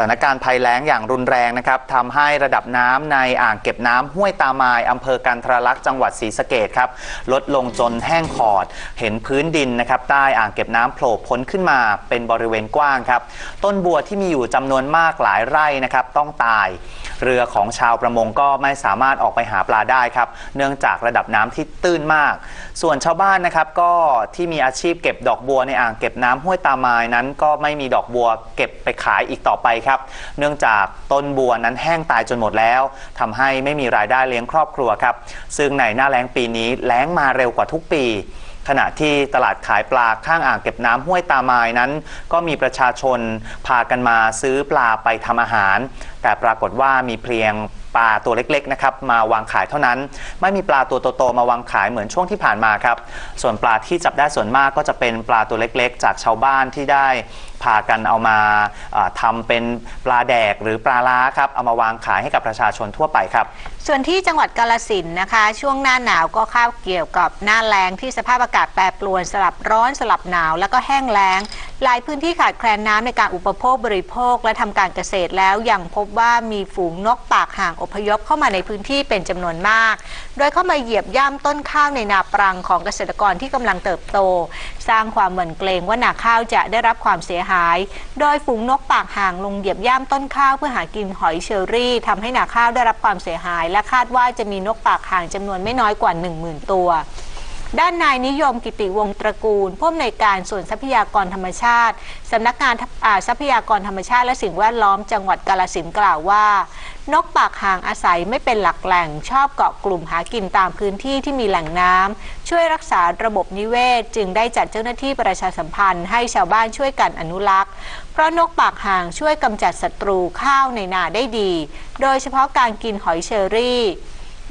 ถานการณ์ภัยแล้งอย่างรุนแรงนะครับทำให้ระดับน้ำในอ่างเก็บน้ำห้วยตามายอำเภอกันทรลักษณ์จังหวัดศรีสะเกดครับลดลงจนแห้งขอด เห็นพื้นดินนะครับใต้อ่างเก็บน้ำโผล่พ้นขึ้นมาเป็นบริเวณกว้างครับ ต้นบัวที่มีอยู่จำนวนมากหลายไร่นะครับต้องตาย เรือของชาวประมงก็ไม่สามารถออกไปหาปลาได้ครับ เนื่องจากระดับน้ำที่ตื้นมาก ส่วนชาวบ้านนะครับก็ที่มีอาชีพเก็บดอกบัวในอ่างเก็บน้ำห้วยตามายนั้น ก็ไม่มีดอกบัวเก็บไปขายอีกต่อไปครับ เนื่องจากต้นบัวนั้นแห้งตายจนหมดแล้วทำให้ไม่มีรายได้เลี้ยงครอบครัวครับ ซึ่งในหน้าแล้งปีนี้แล้งมาเร็วกว่าทุกปี ขณะที่ตลาดขายปลาข้างอ่างเก็บน้ำห้วยตาไมายนั้น ก็มีประชาชนพากันมาซื้อปลาไปทำอาหาร แต่ปรากฏว่ามีเพียงปลาตัวเล็กๆนะครับมาวางขายเท่านั้น ไม่มีปลาตัวโตๆมาวางขายเหมือนช่วงที่ผ่านมาครับส่วนปลาที่จับได้ส่วนมากก็จะเป็นปลาตัวเล็กๆ จากชาวบ้านที่ได้ พากันเอามาทำเป็นปลาแดกหรือปลาล้าครับเอามาวางขายให้กับประชาชนทั่วไปครับ ส่วนที่จังหวัดกาลสินนะคะ ช่วงหน้าหนาวก็ข้าวเกี่ยวกับหน้าแล้งที่สภาพอากาศแปรปรวนสลับร้อนสลับหนาว แล้วก็แห้งแล้ง หลายพื้นที่ขาดแคลนน้ำในการอุปโภคบริโภค และทำการเกษตรแล้วยังพบว่ามีฝูงนกปากห่างอพยพเข้ามาในพื้นที่เป็นจำนวนมาก โดยเข้ามาเหยียบย่ำต้นข้าวในนาปรังของเกษตรกรที่กำลังเติบโต สร้างความหวั่นเกรงว่านาข้าวจะได้รับความเสียหายโดยฝูงนกปากห่างลงเหยียบย่ำต้นข้าวเพื่อหากินหอยเชอรี่ทำให้นาข้าวได้รับความเสียหาย และคาดว่าจะมีนกปากห่างจำนวนไม่น้อยกว่า 10,000 ตัว ด้านนายนิยมกิติวงตระกูลผู้อำนวยการส่วนทรัพยากรธรรมชาติสำนักงานทรัพยากรธรรมชาติและสิ่งแวดล้อมจังหวัดกาลสินธุ์กล่าวว่า นกปากห่างอาศัยไม่เป็นหลักแหล่งชอบเกาะกลุ่มหากินตามพื้นที่ที่มีแหล่งน้ำช่วยรักษาระบบนิเวศ จึงได้จัดเจ้าหน้าที่ประชาสัมพันธ์ให้ชาวบ้านช่วยกันอนุรักษ์ เพราะนกปากห่างช่วยกำจัดศัตรูข้าวในนาได้ดี โดยเฉพาะการกินหอยเชอรี่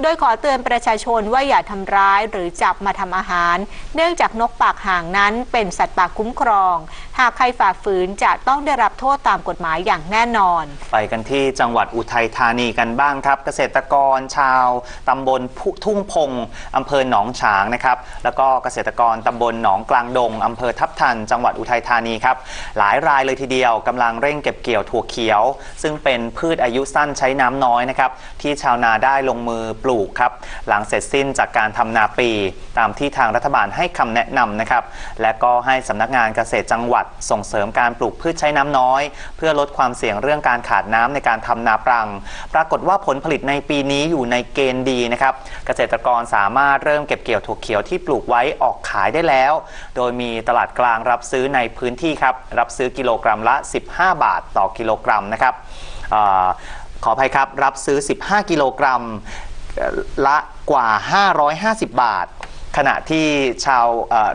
โดยขอเตือนประชาชนว่าอย่าทำร้ายหรือจับมาทำอาหาร เนื่องจากนกปากห่างนั้นเป็นสัตว์ป่าคุ้มครอง หากใครฝ่าฝืนจะต้องได้รับโทษตามกฎหมายอย่างแน่นอน ไปกันที่จังหวัดอุทัยธานีกันบ้างครับ เกษตรกรชาวตำบลพุทุ่งพงอำเภอหนองฉางนะครับ แล้วก็เกษตรกรตำบลหนองกลางดงอำเภอทับทัน จังหวัดอุทัยธานีครับ หลายรายเลยทีเดียวกำลังเร่งเก็บเกี่ยวถั่วเขียว ซึ่งเป็นพืชอายุสั้นใช้น้ำน้อยนะครับที่ชาวนาได้ลงมือปลูกครับหลังเสร็จสิ้นจากการทำนาปี ตามที่ทางรัฐบาลให้คำแนะนำนะครับและก็ให้สำนักงานเกษตรจังหวัดส่งเสริมการปลูกพืชใช้น้ำน้อย เพื่อลดความเสี่ยงเรื่องการขาดน้ำในการทำนาปรัง ปรากฏว่าผลผลิตในปีนี้อยู่ในเกณฑ์ดีนะครับเกษตรกรสามารถเริ่มเก็บเกี่ยวถั่วเขียวที่ปลูกไว้ออกขายได้แล้ว โดยมีตลาดกลางรับซื้อในพื้นที่ครับรับซื้อกิโลกรัมละ 15 บาทต่อกิโลกรัมนะครับอขออภัยครับ รับซื้อ 15 กิโลกรัม ละกว่า 550 บาท ขณะที่ชาว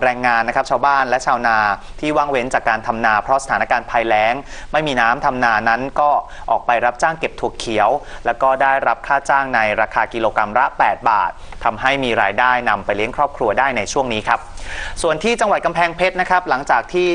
แรงงานนะครับชาวบ้านและชาวนาที่ว่างเว้นจากการทำนาเพราะสถานการณ์ภัยแล้ง ไม่มีน้ำทำนานั้นก็ออกไปรับจ้างเก็บถั่วเขียว แล้วก็ได้รับค่าจ้างในราคากิโลกรัมละ 8 บาททำให้มีรายได้นำไปเลี้ยงครอบครัวได้ในช่วงนี้ครับส่วนที่จังหวัดกำแพงเพชรนะครับหลังจากที่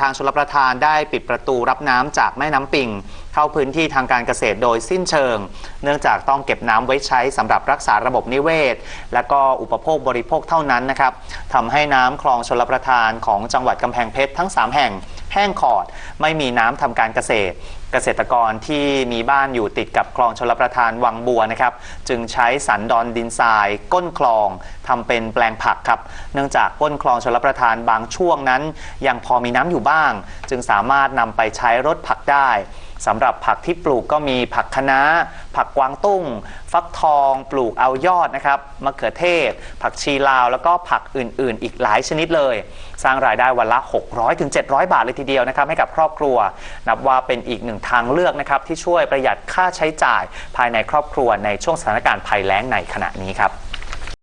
ทางชลประทานได้ปิดประตูรับน้ำจากแม่น้ำปิง เข้าพื้นที่ทางการเกษตรโดยสิ้นเชิง เนื่องจากต้องเก็บน้ำไว้ใช้สำหรับรักษาระบบนิเวศ และก็อุปโภคบริโภคเท่านั้นนะครับทำให้น้ำคลองชลประทานของจังหวัดกำแพงเพชรทั้ง 3 แห่งแห้งขอด ไม่มีน้ำทำการเกษตร เกษตรกรที่มีบ้านอยู่ติดกับคลองชลประทานวังบัวนะครับ จึงใช้สันดอนดินทราย ก้นคลองทำเป็นแปลงผักครับ เนื่องจากก้นคลองชลประทานบางช่วงนั้น ยังพอมีน้ำอยู่บ้าง จึงสามารถนำไปใช้รดผักได้สำหรับผักที่ปลูกก็มีผักคะน้า ผักกวางตุ้ง ฟักทองปลูกเอายอดนะครับมะเขือเทศ ผักชีลาว แล้วก็ผักอื่น ๆ อีกหลายชนิดเลย สร้างรายได้วันละ 600ถึง700 บาทเลยทีเดียวนะครับให้กับครอบครัว นับว่าเป็นอีกหนึ่งทางเลือกนะครับที่ช่วยประหยัดค่าใช้จ่ายภายในครอบครัวในช่วงสถานการณ์ภัยแล้งในขณะนี้ครับ